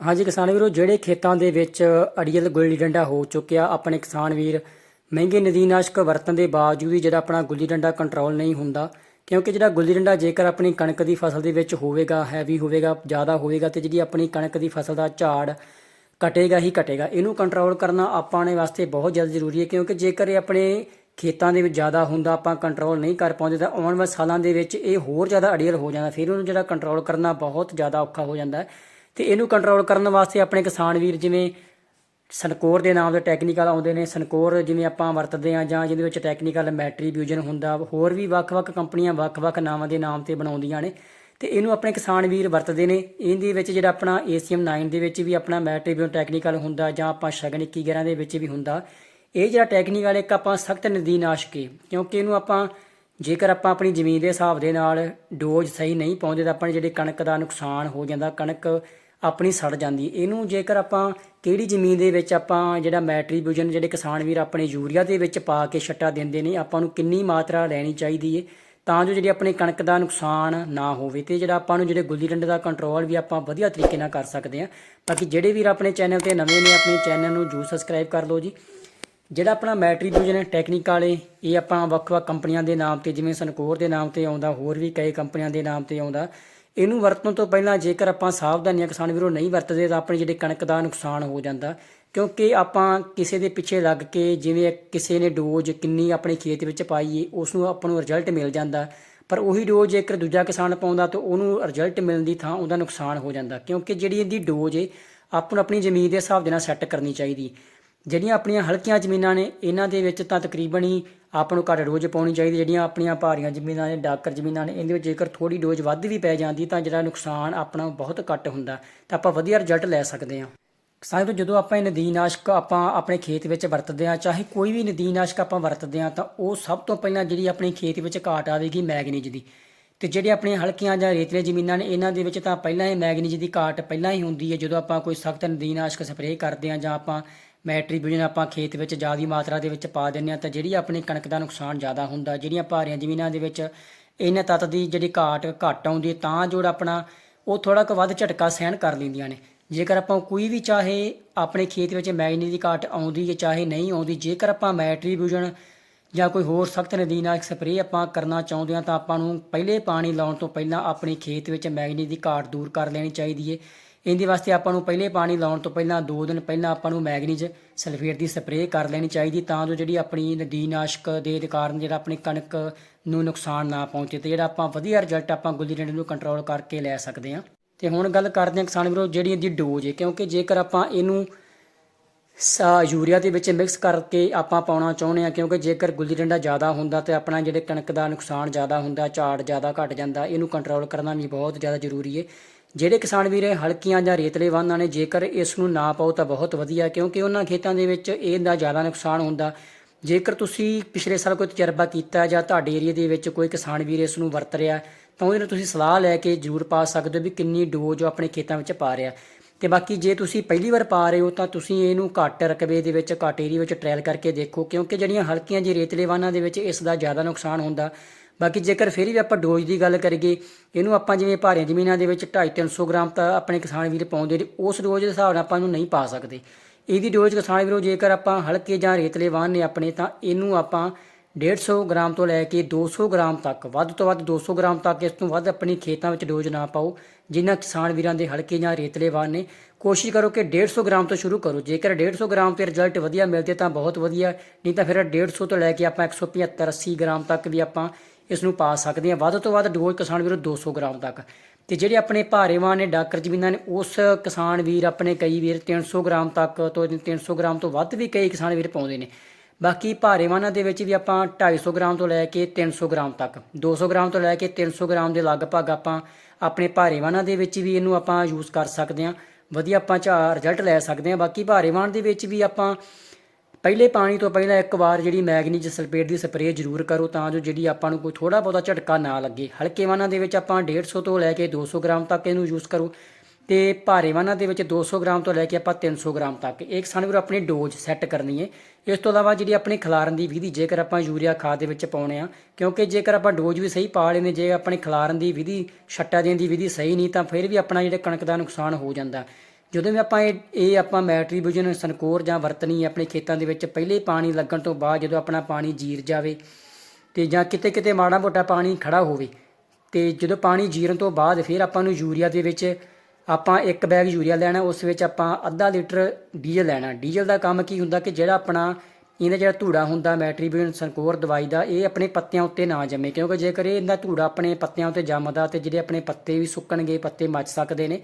ਹਾਂਜੀ ਕਿਸਾਨ ਵੀਰੋ, ਜਿਹੜੇ ਖੇਤਾਂ ਦੇ ਵਿੱਚ ਅੜੀਅਲ ਗੁੱਲੀ ਡੰਡਾ ਹੋ ਚੁੱਕਿਆ, ਆਪਣੇ ਕਿਸਾਨ ਵੀਰ, ਮਹਿੰਗੇ ਨਦੀਨਾਸ਼ਕ ਵਰਤਣ ਦੇ ਬਾਵਜੂਦ ਵੀ ਜਿਹੜਾ ਆਪਣਾ ਗੁੱਲੀ ਡੰਡਾ ਕੰਟਰੋਲ ਨਹੀਂ ਹੁੰਦਾ, ਕਿਉਂਕਿ ਜਿਹੜਾ ਗੁੱਲੀ ਡੰਡਾ ਜੇਕਰ ਆਪਣੀ ਕਣਕ ਦੀ ਫਸਲ ਦੇ ਵਿੱਚ ਹੋਵੇਗਾ ਹੈਵੀ ਹੋਵੇਗਾ, ਜ਼ਿਆਦਾ ਹੋਵੇਗਾ ਤੇ ਜਿਹੜੀ ਆਪਣੀ ਕਣਕ ਦੀ ਫਸਲ ਦਾ ਝਾੜ ਘਟੇਗਾ ਹੀ ਘਟੇਗਾ, ਇਹਨੂੰ ਕੰਟਰੋਲ ਕਰਨਾ ਆਪਾਂ ਨੇ ਵਾਸਤੇ ਬਹੁਤ ਜ਼ਿਆਦਾ ਜ਼ਰੂਰੀ ਹੈ, ਕਿਉਂਕਿ ਜੇਕਰ ਇਹ ਆਪਣੇ ਖੇਤਾਂ ਦੇ ਵਿੱਚ ਜ਼ਿਆਦਾ ਹੁੰਦਾ, ਆਪਾਂ ਕੰਟਰੋਲ ਨਹੀਂ ਕਰ ਪਾਉਂਦੇ, ਤਾਂ ਆਉਣ ਵਾਲੇ ਸਾਲਾਂ ਦੇ ਵਿੱਚ ਇਹ ਹੋਰ ਜ਼ਿਆਦਾ ਅੜੀਅਲ ਹੋ ਜਾਂਦਾ, ਫਿਰ ਉਹਨੂੰ ਜਿਹੜਾ ਕੰਟਰੋਲ ਕਰਨਾ ਬਹੁਤ ਜ਼ਿਆਦਾ ਔਖਾ ਹੋ ਜਾਂਦਾ ਹੈ। ਤੇ ਇਹਨੂੰ ਕੰਟਰੋਲ ਕਰਨ ਵਾਸਤੇ ਆਪਣੇ ਕਿਸਾਨ ਵੀਰ ਜਿਵੇਂ ਸਨਕੋਰ ਦੇ ਨਾਮ ਦੇ ਟੈਕਨੀਕਲ ਆਉਂਦੇ ਨੇ ਸਨਕੋਰ ਜਿਵੇਂ ਆਪਾਂ ਵਰਤਦੇ ਆ ਜਾਂ ਜਿਹਦੇ ਵਿੱਚ ਟੈਕਨੀਕਲ ਮੈਟਰੀਬਿਊਜਨ ਹੁੰਦਾ, ਹੋਰ ਵੀ ਵੱਖ-ਵੱਖ ਕੰਪਨੀਆਂ ਵੱਖ-ਵੱਖ ਨਾਵਾਂ ਦੇ ਨਾਮ ਤੇ ਬਣਾਉਂਦੀਆਂ ਨੇ ਤੇ ਇਹਨੂੰ ਆਪਣੇ ਕਿਸਾਨ ਵੀਰ ਵਰਤਦੇ ਨੇ। ਇਹਦੇ ਵਿੱਚ ਜਿਹੜਾ ਆਪਣਾ ACM 9 ਦੇ ਵਿੱਚ ਵੀ ਆਪਣਾ ਮੈਟਰੀਬਿਊਜਨ ਟੈਕਨੀਕਲ ਹੁੰਦਾ ਜਾਂ ਆਪਾਂ ਸ਼ਗਨ 21 ਦੇ ਵਿੱਚ ਵੀ ਹੁੰਦਾ। ਇਹ ਜਿਹੜਾ ਟੈਕਨੀਕਲ ਇੱਕ ਆਪਾਂ ਸਖਤ ਨਦੀਨਾਸ਼ਕ ਹੈ ਕਿਉਂਕਿ ਇਹਨੂੰ ਆਪਾਂ ਜੇਕਰ ਆਪਾਂ ਆਪਣੀ ਜ਼ਮੀਨ ਦੇ ਹਿਸਾਬ ਦੇ ਨਾਲ ਡੋਜ਼ ਸਹੀ ਨਹੀਂ ਪਾਉਂਦੇ ਤਾਂ ਆਪਾਂ ਜਿਹੜੇ ਕਣਕ ਦਾ ਨੁਕਸਾਨ ਹੋ ਜਾਂਦਾ, ਕਣਕ ਆਪਣੀ ਸੜ ਜਾਂਦੀ। ਇਹਨੂੰ ਜੇਕਰ ਆਪਾਂ ਕਿਹੜੀ ਜ਼ਮੀਨ ਦੇ ਵਿੱਚ ਆਪਾਂ ਜਿਹੜਾ ਮੈਟਰੀਬਿਊਜਨ ਜਿਹੜੇ ਕਿਸਾਨ ਵੀਰ ਆਪਣੇ ਯੂਰੀਆ ਦੇ ਵਿੱਚ ਪਾ ਕੇ ਛੱਟਾ ਦਿੰਦੇ ਨੇ, ਆਪਾਂ ਨੂੰ ਕਿੰਨੀ ਮਾਤਰਾ ਲੈਣੀ ਚਾਹੀਦੀ ਏ, ਤਾਂ ਜੋ ਜਿਹੜੀ ਆਪਣੀ ਕਣਕ ਦਾ ਨੁਕਸਾਨ ਨਾ ਹੋਵੇ ਤੇ ਜਿਹੜਾ ਆਪਾਂ ਨੂੰ ਜਿਹੜੇ ਗੁੱਲੀ ਡੰਡੇ ਦਾ ਕੰਟਰੋਲ ਵੀ ਆਪਾਂ ਵਧੀਆ ਤਰੀਕੇ ਨਾਲ ਕਰ ਸਕਦੇ ਹਾਂ। ਬਾਕੀ ਜਿਹੜੇ ਵੀਰ ਆਪਣੇ ਚੈਨਲ ਤੇ ਨਵੇਂ ਨੇ, ਆਪਣੇ ਚੈਨਲ ਨੂੰ ਜਰੂਰ ਸਬਸਕ੍ਰਾਈਬ ਕਰ ਲਓ ਜੀ। ਜਿਹੜਾ ਆਪਣਾ ਮੈਟਰੀਬਿਊਜਨ ਟੈਕਨੀਕਲ ਵਾਲੇ, ਇਹ ਆਪਾਂ ਵੱਖ-ਵੱਖ ਕੰਪਨੀਆਂ ਦੇ ਨਾਮ ਤੇ, ਜਿਵੇਂ ਸਨਕੋਰ ਦੇ ਨਾਮ ਤੇ ਆਉਂਦਾ, ਹੋਰ ਵੀ ਕਈ ਕੰਪਨੀਆਂ ਦੇ ਨਾਮ ਤੇ ਆਉਂਦਾ। ਇਹਨੂੰ ਵਰਤਣ ਤੋਂ ਪਹਿਲਾਂ ਜੇਕਰ ਆਪਾਂ ਸਾਵਧਾਨੀਆਂ ਕਿਸਾਨ ਵੀਰੋ ਨਹੀਂ ਵਰਤਦੇ ਤਾਂ ਆਪਣੀ ਜਿਹੜੇ ਕਣਕ ਦਾ ਨੁਕਸਾਨ ਹੋ ਜਾਂਦਾ। ਕਿਉਂਕਿ ਆਪਾਂ ਕਿਸੇ ਦੇ ਪਿੱਛੇ ਲੱਗ ਕੇ ਜਿਵੇਂ ਕਿਸੇ ਨੇ ਡੋਜ਼ ਕਿੰਨੀ ਆਪਣੇ ਖੇਤ ਵਿੱਚ ਪਾਈ ਏ ਉਸ ਨੂੰ ਆਪਾਂ ਨੂੰ ਰਿਜ਼ਲਟ ਮਿਲ ਜਾਂਦਾ। ਪਰ ਉਹੀ ਡੋਜ਼ ਜੇਕਰ ਦੂਜਾ ਕਿਸਾਨ ਪਾਉਂਦਾ ਤਾਂ ਉਹਨੂੰ ਰਿਜ਼ਲਟ ਮਿਲਣ ਦੀ ਥਾਂ ਉਹਦਾ ਨੁਕਸਾਨ ਹੋ ਜਾਂਦਾ। ਕਿਉਂਕਿ ਜਿਹੜੀ ਇਹਦੀ ਡੋਜ਼ ਏ, ਆਪਾਂ ਨੂੰ ਆਪਣੀ ਜ਼ਮੀਨ ਦੇ ਹਿਸਾਬ ਦੇ ਨਾਲ ਸੈੱਟ ਕਰਨੀ ਚਾਹੀਦੀ। ਜਿਹੜੀਆਂ ਆਪਣੀਆਂ ਹਲਕੀਆਂ ਜ਼ਮੀਨਾਂ ਨੇ, ਇਹਨਾਂ ਦੇ ਵਿੱਚ ਤਾਂ ਤਕਰੀਬਨ ਹੀ ਆਪਾਂ ਨੂੰ ਘੱਟ ਡੋਜ਼ ਪਾਉਣੀ ਚਾਹੀਦੀ ਜਿਹੜੀਆਂ ਆਪਣੀਆਂ ਭਾਰੀਆਂ ਜ਼ਮੀਨਾਂ ਨੇ, ਡਾਕਰ ਜ਼ਮੀਨਾਂ ਨੇ, ਇਹਦੇ ਵਿੱਚ ਜੇਕਰ ਥੋੜੀ ਡੋਜ਼ ਵੱਧ ਵੀ ਪੈ ਜਾਂਦੀ ਤਾਂ ਜਿਹੜਾ ਨੁਕਸਾਨ ਆਪਣਾ ਬਹੁਤ ਘੱਟ ਹੁੰਦਾ। ਤਾਂ ਆਪਾਂ ਵਧੀਆ ਰਿਜ਼ਲਟ ਲੈ ਸਕਦੇ ਹਾਂ। ਕਿਸਾਨ ਜਦੋਂ ਆਪਾਂ ਇਹ ਨਦੀਨਾਸ਼ਕ ਆਪਾਂ ਆਪਣੇ ਖੇਤ ਵਿੱਚ ਵਰਤਦੇ ਹਾਂ, ਚਾਹੇ ਕੋਈ ਵੀ ਨਦੀਨਾਸ਼ਕ ਆਪਾਂ ਵਰਤਦੇ ਹਾਂ, ਤਾਂ ਉਹ ਸਭ ਤੋਂ ਪਹਿਲਾਂ ਜਿਹੜੀ ਆਪਣੇ ਖੇਤ ਵਿੱਚ ਘਾਟ ਆਵੇਗੀ ਮੈਗਨੀਜ ਦੀ। ਤੇ ਜਿਹੜੇ ਆਪਣੀਆਂ ਹਲਕੀਆਂ ਜਾਂ ਰੇਤਲੇ ਜ਼ਮੀਨਾਂ ਨੇ, ਇਹਨਾਂ ਦੇ ਵਿੱਚ ਤਾਂ ਪਹਿਲਾਂ ਹੀ ਮੈਗਨੀਜ ਦੀ ਘਾਟ ਪਹਿਲਾਂ ਹੀ ਹੁੰਦੀ ਹੈ। ਜਦੋਂ ਆਪਾਂ ਕੋਈ ਸਖਤ ਨਦੀਨਾਸ਼ਕ ਸਪਰੇਅ ਕਰਦੇ ਹਾਂ ਜਾਂ ਆਪਾਂ ਮੈਟਰੀਬਿਊਜਨ ਆਪਾਂ ਖੇਤ ਵਿੱਚ ਜ਼ਿਆਦੀ ਮਾਤਰਾ ਦੇ ਵਿੱਚ ਪਾ ਦਿੰਦੇ ਹਾਂ ਤਾਂ ਜਿਹੜੀ ਆਪਣੀ ਕਣਕ ਦਾ ਨੁਕਸਾਨ ਜ਼ਿਆਦਾ ਹੁੰਦਾ, ਜਿਹੜੀਆਂ ਭਾਰੀਆਂ ਜ਼ਮੀਨਾਂ ਦੇ ਵਿੱਚ ਇਹਨਾਂ ਤੱਤ ਦੀ ਜਿਹੜੀ ਘਾਟ ਘੱਟ ਆਉਂਦੀ ਹੈ ਤਾਂ ਜੋ ਆਪਣਾ ਉਹ ਥੋੜਾ ਕੁ ਵੱਧ ਝਟਕਾ ਸਹਿਣ ਕਰ ਲੈਂਦੀਆਂ ਨੇ। ਜੇਕਰ ਆਪਾਂ ਕੋਈ ਵੀ ਚਾਹੇ ਆਪਣੇ ਖੇਤ ਵਿੱਚ ਮੈਗਨੀ ਦੀ ਘਾਟ ਆਉਂਦੀ ਹੈ ਚਾਹੇ ਨਹੀਂ ਆਉਂਦੀ, ਜੇਕਰ ਆਪਾਂ ਮੈਟਰੀਬਿਊਜਨ ਜਾਂ ਕੋਈ ਹੋਰ ਸਖਤ ਨਦੀਨਾਸ਼ਕ ਸਪਰੇਅ ਆਪਾਂ ਕਰਨਾ ਚਾਹੁੰਦੇ ਹਾਂ ਤਾਂ ਆਪਾਂ ਨੂੰ ਪਹਿਲੇ ਪਾਣੀ ਲਾਉਣ ਤੋਂ ਪਹਿਲਾਂ ਆਪਣੇ ਖੇਤ ਵਿੱਚ ਮੈਗਨੀ ਦੀ ਘਾਟ ਦੂਰ ਕਰ ਲੈਣੀ ਚਾਹੀਦੀ ਹੈ। ਇਹਦੇ ਵਾਸਤੇ ਆਪਾਂ ਨੂੰ ਪਹਿਲੇ ਪਾਣੀ ਲਾਉਣ ਤੋਂ ਪਹਿਲਾਂ 2 ਦਿਨ ਪਹਿਲਾਂ ਆਪਾਂ ਨੂੰ ਮੈਗਨੀਜ ਸਲਫੇਟ ਦੀ ਸਪਰੇਅ ਕਰ ਲੈਣੀ ਚਾਹੀਦੀ ਤਾਂ ਜੋ ਜਿਹੜੀ ਆਪਣੀ ਨਦੀਨਾਸ਼ਕ ਦੇ ਕਾਰਨ ਜਿਹੜਾ ਆਪਣੀ ਕਣਕ ਨੂੰ ਨੁਕਸਾਨ ਨਾ ਪਹੁੰਚੇ ਤੇ ਜਿਹੜਾ ਆਪਾਂ ਵਧੀਆ ਰਿਜ਼ਲਟ ਆਪਾਂ ਗੁੱਲੀ ਡੰਡੇ ਨੂੰ ਕੰਟਰੋਲ ਕਰਕੇ ਲੈ ਸਕਦੇ ਹਾਂ। ਤੇ ਹੁਣ ਗੱਲ ਕਰਦੇ ਹਾਂ ਕਿਸਾਨ ਵੀਰੋ ਜਿਹੜੀ ਇਹਦੀ ਡੋਜ਼ ਹੈ, ਕਿਉਂਕਿ ਜੇਕਰ ਆਪਾਂ ਇਹਨੂੰ ਸਾ ਯੂਰੀਆ ਦੇ ਵਿੱਚ ਮਿਕਸ ਕਰਕੇ ਆਪਾਂ ਪਾਉਣਾ ਚਾਹੁੰਦੇ ਆ ਕਿਉਂਕਿ ਜੇਕਰ ਗੁੱਲੀ ਡੰਡਾ ਜ਼ਿਆਦਾ ਹੁੰਦਾ ਤੇ ਆਪਣਾ ਜਿਹੜੇ ਕਣਕ ਦਾ ਨੁਕਸਾਨ ਜ਼ਿਆਦਾ ਹੁੰਦਾ, ਝਾੜ ਜ਼ਿਆਦਾ ਘਟ ਜਾਂਦਾ, ਇਹਨੂੰ ਕੰਟਰੋਲ ਕਰਨਾ ਵੀ ਬਹੁਤ ਜ਼ਿਆਦਾ ਜ਼ਰੂਰੀ ਹੈ। ਜਿਹੜੇ ਕਿਸਾਨ ਵੀਰੇ ਹਲਕੀਆਂ ਜਾਂ ਰੇਤਲੇ ਵਾਹਨਾਂ ਨੇ, ਜੇਕਰ ਇਸ ਨੂੰ ਨਾ ਪਾਓ ਤਾਂ ਬਹੁਤ ਵਧੀਆ, ਕਿਉਂਕਿ ਉਹਨਾਂ ਖੇਤਾਂ ਦੇ ਵਿੱਚ ਇਹਦਾ ਜ਼ਿਆਦਾ ਨੁਕਸਾਨ ਹੁੰਦਾ। ਜੇਕਰ ਤੁਸੀਂ ਪਿਛਲੇ ਸਾਲ ਕੋਈ ਤਜਰਬਾ ਕੀਤਾ ਜਾਂ ਤੁਹਾਡੇ ਏਰੀਆ ਦੇ ਵਿੱਚ ਕੋਈ ਕਿਸਾਨ ਵੀਰ ਇਸ ਨੂੰ ਵਰਤ ਰਿਹਾ, ਤਾਂ ਉਹਦੇ ਨਾਲ ਤੁਸੀਂ ਸਲਾਹ ਲੈ ਕੇ ਜ਼ਰੂਰ ਪਾ ਸਕਦੇ ਹੋ ਵੀ ਕਿੰਨੀ ਡੋਜ਼ ਉਹ ਆਪਣੇ ਖੇਤਾਂ ਵਿੱਚ ਪਾ ਰਿਹਾ। ਤੇ ਬਾਕੀ ਜੇ ਤੁਸੀਂ ਪਹਿਲੀ ਵਾਰ ਪਾ ਰਹੇ ਹੋ ਤਾਂ ਤੁਸੀਂ ਇਹਨੂੰ ਘੱਟ ਰਕਬੇ ਦੇ ਵਿੱਚ, ਘੱਟ ਏਰੀਆ ਵਿੱਚ ਟ੍ਰਾਇਲ ਕਰਕੇ ਦੇਖੋ, ਕਿਉਂਕਿ ਜਿਹੜੀਆਂ ਹਲਕੀਆਂ ਜਿਹੀ ਰੇਤਲੇ ਵਾਹਨਾਂ ਦੇ ਵਿੱਚ ਇਸ ਦਾ ਜ਼ਿਆਦਾ ਨੁਕਸਾਨ ਹੁੰਦਾ। ਬਾਕੀ ਜੇਕਰ ਫਿਰ ਵੀ ਆਪਾਂ ਡੋਜ਼ ਦੀ ਗੱਲ ਕਰੀਏ, ਇਹਨੂੰ ਆਪਾਂ ਜਿਵੇਂ ਭਾਰੀਆਂ ਜ਼ਮੀਨਾਂ ਦੇ ਵਿੱਚ 2.5 300 ਗ੍ਰਾਮ ਤਾਂ ਆਪਣੇ ਕਿਸਾਨ ਵੀਰ ਪਾਉਂਦੇ ਨੇ, ਉਸ ਡੋਜ਼ ਦੇ ਹਿਸਾਬ ਨਾਲ ਆਪਾਂ ਇਹਨੂੰ ਨਹੀਂ ਪਾ ਸਕਦੇ। ਇਹਦੀ ਡੋਜ਼ ਕਿਸਾਨ ਵੀਰੋ ਜੇਕਰ ਆਪਾਂ ਹਲਕੇ ਜਾਂ ਰੇਤਲੇ ਵਾਹਨ ਨੇ ਆਪਣੇ ਤਾਂ ਇਹਨੂੰ ਆਪਾਂ 150 ਗ੍ਰਾਮ ਤੋਂ ਲੈ ਕੇ 200 ਗ੍ਰਾਮ ਤੱਕ, ਵੱਧ ਤੋਂ ਵੱਧ 200 ਗ੍ਰਾਮ ਤੱਕ ਇਸ ਤੋਂ ਵੱਧ ਆਪਣੀ ਖੇਤਾਂ ਵਿੱਚ ਡੋਜ਼ ਨਾ ਪਾਓ, ਜਿਨ੍ਹਾਂ ਕਿਸਾਨ ਵੀਰਾਂ ਦੇ ਹਲਕੇ ਜਾਂ ਰੇਤਲੇ ਵਾਹਨ ਨੇ। ਕੋਸ਼ਿਸ਼ ਕਰੋ ਕਿ 150 ਗ੍ਰਾਮ ਤੋਂ ਸ਼ੁਰੂ ਕਰੋ। ਜੇਕਰ 150 ਗ੍ਰਾਮ ਤੇ ਰਿਜ਼ਲਟ ਵਧੀਆ ਮਿਲਦੇ ਤਾਂ ਬਹੁਤ ਵਧੀਆ, ਨਹੀਂ ਤਾਂ ਫਿਰ 150 ਤੋਂ ਲੈ ਕੇ ਆਪਾਂ 175 80 ਗ੍ਰਾਮ ਤੱਕ ਵੀ ਆਪਾਂ ਇਸ ਨੂੰ ਪਾ ਸਕਦੇ ਹਾਂ। ਵੱਧ ਤੋਂ ਵੱਧ ਡੋਜ਼ ਕਿਸਾਨ ਵੀਰੋ 200 ਗ੍ਰਾਮ ਤੱਕ। ਤੇ ਜਿਹੜੇ ਆਪਣੇ ਭਾਰੇਵਾਨ ਨੇ ਡਾਕਰ ਜ਼ਮੀਨਾਂ ਨੇ, ਉਸ ਕਿਸਾਨ ਵੀਰ ਆਪਣੇ ਕਈ ਵੀਰ 300 ਗ੍ਰਾਮ ਤੱਕ ਤੋਂ 300 ਗ੍ਰਾਮ ਤੋਂ ਵੱਧ ਵੀ ਕਈ ਕਿਸਾਨ ਵੀਰ ਪਾਉਂਦੇ ਨੇ। ਬਾਕੀ ਭਾਰੇ ਵਾਹਨਾਂ ਦੇ ਵਿੱਚ ਵੀ ਆਪਾਂ 250 ਗ੍ਰਾਮ ਤੋਂ ਲੈ ਕੇ 300 ਗ੍ਰਾਮ ਤੱਕ 200 ਗ੍ਰਾਮ ਤੋਂ ਲੈ ਕੇ 300 ਗ੍ਰਾਮ ਦੇ ਲਗਭਗ ਆਪਾਂ ਆਪਣੇ ਭਾਰੇ ਵਾਹਨਾਂ ਦੇ ਵਿੱਚ ਵੀ ਇਹਨੂੰ ਆਪਾਂ ਯੂਜ਼ ਕਰ ਸਕਦੇ ਹਾਂ। ਵਧੀਆ ਆਪਾਂ ਚਾ ਰਿਜ਼ਲਟ ਲੈ ਸਕਦੇ ਹਾਂ। ਬਾਕੀ ਭਾਰੇ ਵਾਹਨ ਦੇ ਵਿੱਚ ਵੀ ਆਪਾਂ ਪਹਿਲੇ ਪਾਣੀ ਤੋਂ ਪਹਿਲਾਂ ਇੱਕ ਵਾਰ ਜਿਹੜੀ ਮੈਗਨੀਜ ਸਲਫੇਟ ਦੀ ਸਪਰੇਅ ਜ਼ਰੂਰ ਕਰੋ ਤਾਂ ਜੋ ਜਿਹੜੀ ਆਪਾਂ ਨੂੰ ਕੋਈ ਥੋੜਾ ਬਹੁਤਾ ਝਟਕਾ ਨਾ ਲੱਗੇ। ਹਲਕੇ ਵਾਹਨਾਂ ਦੇ ਵਿੱਚ ਆਪਾਂ 150 ਤੋਂ ਲੈ ਕੇ 200 ਗ੍ਰਾਮ ਤੱਕ ਇਹਨੂੰ ਯੂਜ਼ ਕਰੋ। ਤੇ ਭਾਰੇ ਵਾਹਨਾਂ ਦੇ ਵਿੱਚ 200 ਗ੍ਰਾਮ ਤੋਂ ਲੈ ਕੇ ਆਪਾਂ 300 ਗ੍ਰਾਮ ਤੱਕ। ਇੱਕ ਸਾਨੂੰ ਆਪਣੀ ਡੋਜ਼ ਸੈੱਟ ਕਰਨੀ ਹੈ ਇਸ ਤੋਂ ਇਲਾਵਾ ਜਿਹੜੀ ਆਪਣੀ ਖਲਾਰਨ ਦੀ ਵਿਧੀ, ਜੇਕਰ ਆਪਾਂ ਯੂਰੀਆ ਖਾਦ ਦੇ ਵਿੱਚ ਪਾਉਣੇ ਆ, ਕਿਉਂਕਿ ਜੇਕਰ ਆਪਾਂ ਡੋਜ਼ ਵੀ ਸਹੀ ਪਾ ਲੈਨੇ ਜੇ ਆਪਣੀ ਖਲਾਰਨ ਦੀ ਵਿਧੀ, ਛੱਟਾ ਦੇਣ ਦੀ ਵਿਧੀ ਸਹੀ ਨਹੀਂ, ਤਾਂ ਫਿਰ ਵੀ ਆਪਣਾ ਜਿਹੜਾ ਕਣਕ ਦਾ ਨੁਕਸਾਨ ਹੋ ਜਾਂਦਾ। ਜਦੋਂ ਵੀ ਆਪਾਂ ਇਹ ਇਹ ਆਪਾਂ ਮੈਟਰੀਬਿਊਜਨ ਸਨਕੋਰ ਜਾਂ ਵਰਤਣੀ ਆਪਣੇ ਖੇਤਾਂ ਦੇ ਵਿੱਚ, ਪਹਿਲੇ ਪਾਣੀ ਲੱਗਣ ਤੋਂ ਬਾਅਦ ਜਦੋਂ ਆਪਣਾ ਪਾਣੀ ਜੀਰ ਜਾਵੇ ਤੇ ਜਾਂ ਕਿਤੇ ਕਿਤੇ ਮਾੜਾ ਮੋਟਾ ਪਾਣੀ ਖੜਾ ਹੋਵੇ, ਤੇ ਜਦੋਂ ਪਾਣੀ ਜੀਰਨ ਤੋਂ ਬਾਅਦ ਫਿਰ ਆਪਾਂ ਨੂੰ ਯੂਰੀਆ ਦੇ ਵਿੱਚ ਆਪਾਂ ਇੱਕ ਬੈਗ ਯੂਰੀਆ ਲੈਣਾ, ਉਸ ਵਿੱਚ ਆਪਾਂ ਅੱਧਾ ਲੀਟਰ ਡੀਜ਼ਲ ਲੈਣਾ। ਡੀਜ਼ਲ ਦਾ ਕੰਮ ਕੀ ਹੁੰਦਾ ਕਿ ਜਿਹੜਾ ਆਪਣਾ, ਇਹਦਾ ਜਿਹੜਾ ਧੂੜਾ ਹੁੰਦਾ, ਮੈਟਰੀਬਿਊਨ, ਸੰਕੋਰ, ਦਵਾਈ ਦਾ, ਇਹ ਆਪਣੇ ਪੱਤਿਆਂ ਉੱਤੇ ਨਾ ਜੰਮੇ। ਕਿਉਂਕਿ ਜੇਕਰ ਇਹ ਇਹਦਾ ਧੂੜਾ ਆਪਣੇ ਪੱਤਿਆਂ ਉੱਤੇ ਜੰਮਦਾ ਤੇ ਜਿਹੜੇ ਆਪਣੇ ਪੱਤੇ ਵੀ ਸੁੱਕਣਗੇ, ਪੱਤੇ ਮੱਚ ਸਕਦੇ ਨੇ,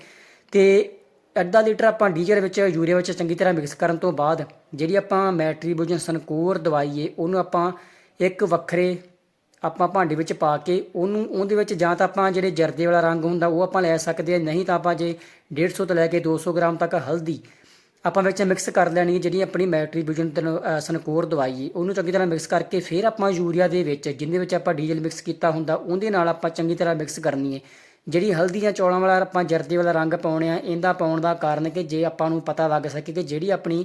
ਤੇ ਅੱਧਾ ਲੀਟਰ ਆਪਾਂ ਡੀਜ਼ਲ ਵਿੱਚ, ਯੂਰੀਆ ਵਿੱਚ ਚੰਗੀ ਤਰ੍ਹਾਂ ਮਿਕਸ ਕਰਨ ਤੋਂ ਬਾਅਦ, ਜਿਹੜੀ ਆਪਾਂ ਮੈਟਰੀਬਿਊਨ, ਸੰਕੋਰ, ਦਵਾਈ ਏ, ਉਹਨੂੰ ਆਪਾਂ ਇੱਕ ਵੱਖਰੇ ਆਪਾਂ ਭਾਂਡੇ ਵਿੱਚ ਪਾ ਕੇ ਉਹਨੂੰ, ਉਹਦੇ ਵਿੱਚ ਜਾਂ ਤਾਂ ਆਪਾਂ ਜਿਹੜੇ ਜਰਦੇ ਵਾਲਾ ਰੰਗ ਹੁੰਦਾ ਉਹ ਆਪਾਂ ਲੈ ਸਕਦੇ ਹਾਂ, ਨਹੀਂ ਤਾਂ ਆਪਾਂ ਜੇ 150 ਤੋਂ ਲੈ ਕੇ 200 ਗ੍ਰਾਮ ਤੱਕ ਹਲਦੀ ਆਪਾਂ ਵਿੱਚ ਮਿਕਸ ਕਰ ਲੈਣੀ ਹੈ, ਜਿਹੜੀ ਆਪਣੀ ਮੈਟਰੀ ਵਿਜਨ ਸਨਕੋਰ ਦਵਾਈ ਉਹਨੂੰ ਚੰਗੀ ਤਰ੍ਹਾਂ ਮਿਕਸ ਕਰਕੇ ਫਿਰ ਆਪਾਂ ਯੂਰੀਆ ਦੇ ਵਿੱਚ, ਜਿੰਦੇ ਵਿੱਚ ਆਪਾਂ ਡੀਜ਼ਲ ਮਿਕਸ ਕੀਤਾ ਹੁੰਦਾ, ਉਹਦੇ ਨਾਲ ਆਪਾਂ ਚੰਗੀ ਤਰ੍ਹਾਂ ਮਿਕਸ ਕਰਨੀ ਹੈ। ਜਿਹੜੀ ਹਲਦੀ ਜਾਂ ਚੌਲਾਂ ਵਾਲਾ ਆਪਾਂ ਜਰਦੇ ਵਾਲਾ ਰੰਗ ਪਾਉਣੇ ਆ, ਇਹਦਾ ਪਾਉਣ ਦਾ ਕਾਰਨ ਕਿ ਜੇ ਆਪਾਂ ਨੂੰ ਪਤਾ ਲੱਗ ਸਕੇ ਕਿ ਜਿਹੜੀ ਆਪਣੀ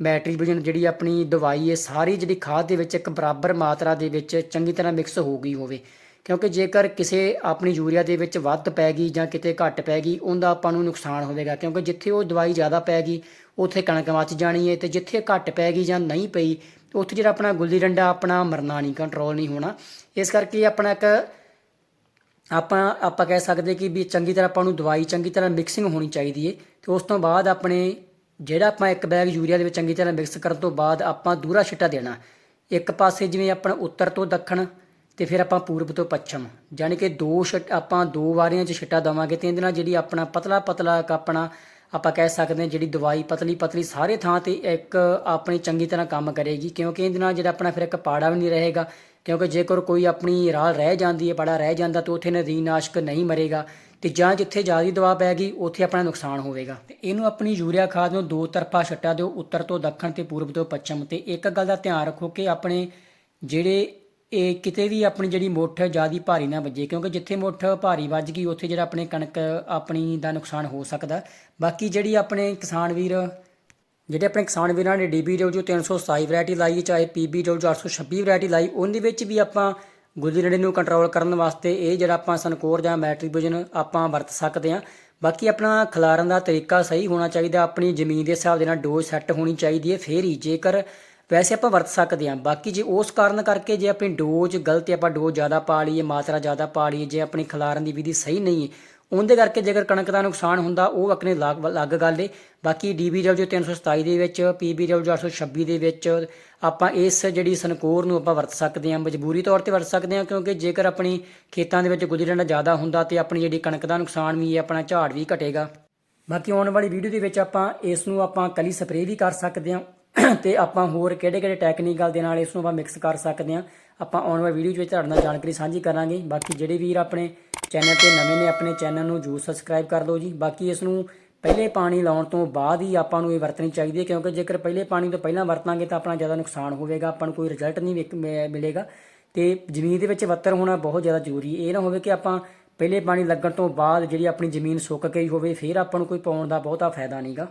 ਮੈਟਰੀਬਿਊਜਨ ਜਿਹੜੀ ਆਪਣੀ ਦਵਾਈ ਹੈ, ਸਾਰੀ ਜਿਹੜੀ ਖਾਦ ਦੇ ਵਿੱਚ ਇੱਕ ਬਰਾਬਰ ਮਾਤਰਾ ਦੇ ਵਿੱਚ ਚੰਗੀ ਤਰ੍ਹਾਂ ਮਿਕਸ ਹੋ ਗਈ ਹੋਵੇ। ਕਿਉਂਕਿ ਜੇਕਰ ਕਿਸੇ ਆਪਣੀ ਯੂਰੀਆ ਦੇ ਵਿੱਚ ਵੱਧ ਪੈ ਗਈ ਜਾਂ ਕਿਤੇ ਘੱਟ ਪੈ ਗਈ, ਉਹਦਾ ਆਪਾਂ ਨੂੰ ਨੁਕਸਾਨ ਹੋਵੇਗਾ। ਕਿਉਂਕਿ ਜਿੱਥੇ ਉਹ ਦਵਾਈ ਜ਼ਿਆਦਾ ਪੈ ਗਈ, ਉੱਥੇ ਕਣਕ ਮੱਚ ਜਾਣੀ ਹੈ ਤੇ ਜਿੱਥੇ ਘੱਟ ਪੈ ਗਈ ਜਾਂ ਨਹੀਂ ਪਈ, ਉੱਥੇ ਜਿਹੜਾ ਆਪਣਾ ਗੁੱਲੀ ਡੰਡਾ ਆਪਣਾ ਮਰਨਾ ਨਹੀਂ ਕੰਟਰੋਲ ਨਹੀਂ ਹੋਣਾ। ਇਸ ਕਰਕੇ ਆਪਣਾ ਇੱਕ ਆਪਾਂ ਆਪਾਂ ਕਹਿ ਸਕਦੇ ਕਿ ਵੀ ਚੰਗੀ ਤਰ੍ਹਾਂ ਆਪਾਂ ਨੂੰ ਦਵਾਈ ਚੰਗੀ ਤਰ੍ਹਾਂ ਮਿਕਸਿੰਗ ਹੋਣੀ ਚਾਹੀਦੀ ਹੈ। ਤੇ ਉਸ ਤੋਂ ਬਾਅਦ ਆਪਣੇ ਜਿਹੜਾ ਆਪਾਂ ਇੱਕ ਬੈਗ ਯੂਰੀਆ ਦੇ ਵਿੱਚ ਚੰਗੀ ਤਰ੍ਹਾਂ ਮਿਕਸ ਕਰਨ ਤੋਂ ਬਾਅਦ ਆਪਾਂ ਦੂਰਾ ਛਿੱਟਾ ਦੇਣਾ। ਇੱਕ ਪਾਸੇ ਜਿਵੇਂ ਆਪਣਾ ਉੱਤਰ ਤੋਂ ਦੱਖਣ ਤੇ ਫਿਰ ਆਪਾਂ ਪੂਰਬ ਤੋਂ ਪੱਛਮ ਯਾਨੀ ਕਿ ਦੋ ਛਿੱਟ, ਆਪਾਂ ਦੋ ਵਾਰੀਆਂ 'ਚ ਛਿੱਟਾ ਦਵਾਂਗੇ ਤੇ ਇਹਦੇ ਨਾਲ ਜਿਹੜੀ ਆਪਣਾ ਪਤਲਾ ਪਤਲਾ ਆਪਣਾ ਆਪਾਂ ਕਹਿ ਸਕਦੇ ਹਾਂ ਜਿਹੜੀ ਦਵਾਈ ਪਤਲੀ ਪਤਲੀ ਸਾਰੇ ਥਾਂ ਤੇ ਇੱਕ ਆਪਣੀ ਚੰਗੀ ਤਰ੍ਹਾਂ ਕੰਮ ਕਰੇਗੀ, ਕਿਉਂਕਿ ਇਹਦੇ ਨਾਲ ਜਿਹੜਾ ਆਪਣਾ ਫਿਰ ਇੱਕ ਪਾੜਾ ਵੀ ਨਹੀਂ ਰਹੇਗਾ ਕਿਉਂਕਿ ਜੇਕਰ ਕੋਈ ਆਪਣੀ ਰਾਹ ਰਹਿ ਜਾਂਦੀ ਹੈ, ਬੜਾ ਰਹਿ ਜਾਂਦਾ, ਤਾਂ ਉੱਥੇ ਨਦੀਨਾਸ਼ਕ ਨਹੀਂ ਮਰੇਗਾ ਤੇ ਜਾਂ ਜਿੱਥੇ ਜ਼ਿਆਦਾ ਦਵਾ ਪੈ ਗਈ, ਉੱਥੇ ਆਪਣਾ ਨੁਕਸਾਨ ਹੋਵੇਗਾ। ਤੇ ਇਹਨੂੰ ਆਪਣੀ ਯੂਰੀਆ ਖਾਦ ਨੂੰ ਦੋ ਤਰਫਾ ਛੱਟਾ ਦਿਓ, ਉੱਤਰ ਤੋਂ ਦੱਖਣ ਤੇ ਪੂਰਬ ਤੋਂ ਪੱਛਮ ਤੇ ਇੱਕ ਗੱਲ ਦਾ ਧਿਆਨ ਰੱਖੋ ਕਿ ਆਪਣੇ ਜਿਹੜੇ ਇਹ ਕਿਤੇ ਵੀ ਆਪਣੀ ਜਿਹੜੀ ਮੁੱਠ ਜਿਆਦੀ ਭਾਰੀ ਨਾ ਵੱਜੇ, ਕਿਉਂਕਿ ਜਿੱਥੇ ਮੁੱਠ ਭਾਰੀ ਵੱਜ ਗਈ, ਉੱਥੇ ਜਿਹੜਾ ਆਪਣੇ ਕਣਕ ਆਪਣੀ ਦਾ ਨੁਕਸਾਨ ਹੋ ਸਕਦਾ। ਬਾਕੀ ਜਿਹੜੀ ਆਪਣੇ ਕਿਸਾਨ ਵੀਰ ਜਿਹੜੇ ਆਪਣੇ ਕਿਸਾਨ ਵੀਰਾਂ ਨੇ ਡੀਬੀ ਜੋ 327 ਵੈਰਾਈਟੀ ਲਾਈ ਹੈ, ਚਾਹੇ ਪੀਬੀ ਜੋ 426 ਵੈਰਾਈਟੀ ਲਾਈ ਉਹਦੇ ਵਿੱਚ ਵੀ ਆਪਾਂ ਗੁੱਲੀ ਡੰਡੇ ਨੂੰ ਕੰਟਰੋਲ ਕਰਨ ਵਾਸਤੇ ਇਹ ਜਿਹੜਾ ਆਪਾਂ ਸਨਕੋਰ ਜਾਂ ਮੈਟ੍ਰਿਬਿਊਜਨ ਆਪਾਂ ਵਰਤ ਸਕਦੇ ਹਾਂ। ਬਾਕੀ ਆਪਣਾ ਖਿਲਾਰਨ ਦਾ ਤਰੀਕਾ ਸਹੀ ਹੋਣਾ ਚਾਹੀਦਾ ਆਪਣੀ ਜ਼ਮੀਨ ਦੇ ਹਿਸਾਬ ਦੇ ਨਾਲ ਡੋਜ਼ ਸੈੱਟ ਹੋਣੀ ਚਾਹੀਦੀ ਹੈ ਫੇਰ ਹੀ ਜੇਕਰ ਵੈਸੇ ਆਪਾਂ ਵਰਤ ਸਕਦੇ ਹਾਂ। ਬਾਕੀ ਜੇ ਉਸ ਕਾਰਨ ਕਰਕੇ ਜੇ ਆਪਣੀ ਡੋਜ਼ ਗਲਤ ਆਪਾਂ ਡੋਜ਼ ਜ਼ਿਆਦਾ ਪਾ ਲਈਏ ਮਾਤਰਾ ਜ਼ਿਆਦਾ ਪਾ ਲਈਏ ਜੇ ਆਪਣੀ ਖਿਲਾਰਨ ਦੀ ਵਿਧੀ ਸਹੀ ਨਹੀਂ ਹੈ ਉਹਦੇ ਕਰਕੇ ਜੇਕਰ ਕਣਕ ਦਾ ਨੁਕਸਾਨ ਹੁੰਦਾ, ਉਹ ਆਪਣੇ ਲਾਗ ਲੱਗ ਗੱਲ ਏ। ਬਾਕੀ ਡੀਬੀਡਬਲਯੂ 327 ਦੇ ਵਿੱਚ ਪੀਬੀਡਬਲਯੂ 826 ਦੇ ਵਿੱਚ ਆਪਾਂ ਇਸ ਜਿਹੜੀ ਸੰਕੋਰ ਨੂੰ ਆਪਾਂ ਵਰਤ ਸਕਦੇ ਹਾਂ, ਮਜਬੂਰੀ ਤੌਰ ਤੇ ਵਰਤ ਸਕਦੇ ਹਾਂ, ਕਿਉਂਕਿ ਜੇਕਰ ਆਪਣੀ ਖੇਤਾਂ ਦੇ ਵਿੱਚ ਗੁੱਲੀ ਡੰਡਾ ਜ਼ਿਆਦਾ ਹੁੰਦਾ ਤੇ ਆਪਣੀ ਜਿਹੜੀ ਕਣਕ ਦਾ ਨੁਕਸਾਨ ਵੀ ਹੈ, ਆਪਣਾ ਝਾੜ ਵੀ ਘਟੇਗਾ। ਬਾਕੀ ਆਉਣ ਵਾਲੀ ਵੀਡੀਓ ਦੇ ਵਿੱਚ ਆਪਾਂ ਇਸ ਨੂੰ ਆਪਾਂ ਕਲੀ ਸਪਰੇਅ ਵੀ ਕਰ ਸਕਦੇ ਹਾਂ। ਤੇ ਆਪਾਂ ਹੋਰ ਕਿਹੜੇ-ਕਿਹੜੇ ਟੈਕਨੀਕਲ ਦੇ ਨਾਲ ਇਸ ਨੂੰ ਆਪਾਂ ਮਿਕਸ ਕਰ ਸਕਦੇ ਹਾਂ। ਆਪਾਂ ਆਉਣ ਵਾਲੀ ਵੀਡੀਓ ਵਿੱਚ ਤੁਹਾਡੇ ਨਾਲ ਜਾਣਕਾਰੀ ਸਾਂਝੀ ਕਰਾਂਗੇ। ਬਾਕੀ ਜਿਹੜੇ ਵੀਰ ਆਪਣੇ ਚੈਨਲ ਤੇ ਨਵੇਂ ਨੇ, ਆਪਣੇ ਚੈਨਲ ਨੂੰ ਜਰੂਰ ਸਬਸਕ੍ਰਾਈਬ ਕਰ ਲਓ ਜੀ। ਬਾਕੀ ਇਸ ਨੂੰ ਪਹਿਲੇ ਪਾਣੀ ਲਾਉਣ ਤੋਂ ਬਾਅਦ ਹੀ ਆਪਾਂ ਨੂੰ ਇਹ ਵਰਤਣੀ ਚਾਹੀਦੀ ਹੈ, ਕਿਉਂਕਿ ਜੇਕਰ ਪਹਿਲੇ ਪਾਣੀ ਤੋਂ ਪਹਿਲਾਂ ਵਰਤਾਂਗੇ ਤਾਂ ਆਪਣਾ ਜ਼ਿਆਦਾ ਨੁਕਸਾਨ ਹੋਵੇਗਾ, ਆਪਾਂ ਨੂੰ ਕੋਈ ਰਿਜ਼ਲਟ ਨਹੀਂ ਮਿਲੇਗਾ। ਤੇ ਜ਼ਮੀਨ ਦੇ ਵਿੱਚ ਵੱਤਰ ਹੋਣਾ ਬਹੁਤ ਜ਼ਿਆਦਾ ਜ਼ਰੂਰੀ ਹੈ। ਇਹ ਨਾ ਹੋਵੇ ਕਿ ਆਪਾਂ ਪਹਿਲੇ ਪਾਣੀ ਲੱਗਣ ਤੋਂ ਬਾਅਦ ਜਿਹੜੀ ਆਪਣੀ ਜ਼ਮੀਨ ਸੁੱਕ ਗਈ ਹੋਵੇ, ਫਿਰ ਆਪਾਂ ਨੂੰ ਕੋਈ ਪਾਉਣ ਦਾ ਬਹੁਤਾ ਫਾਇਦਾ ਨਹੀਂਗਾ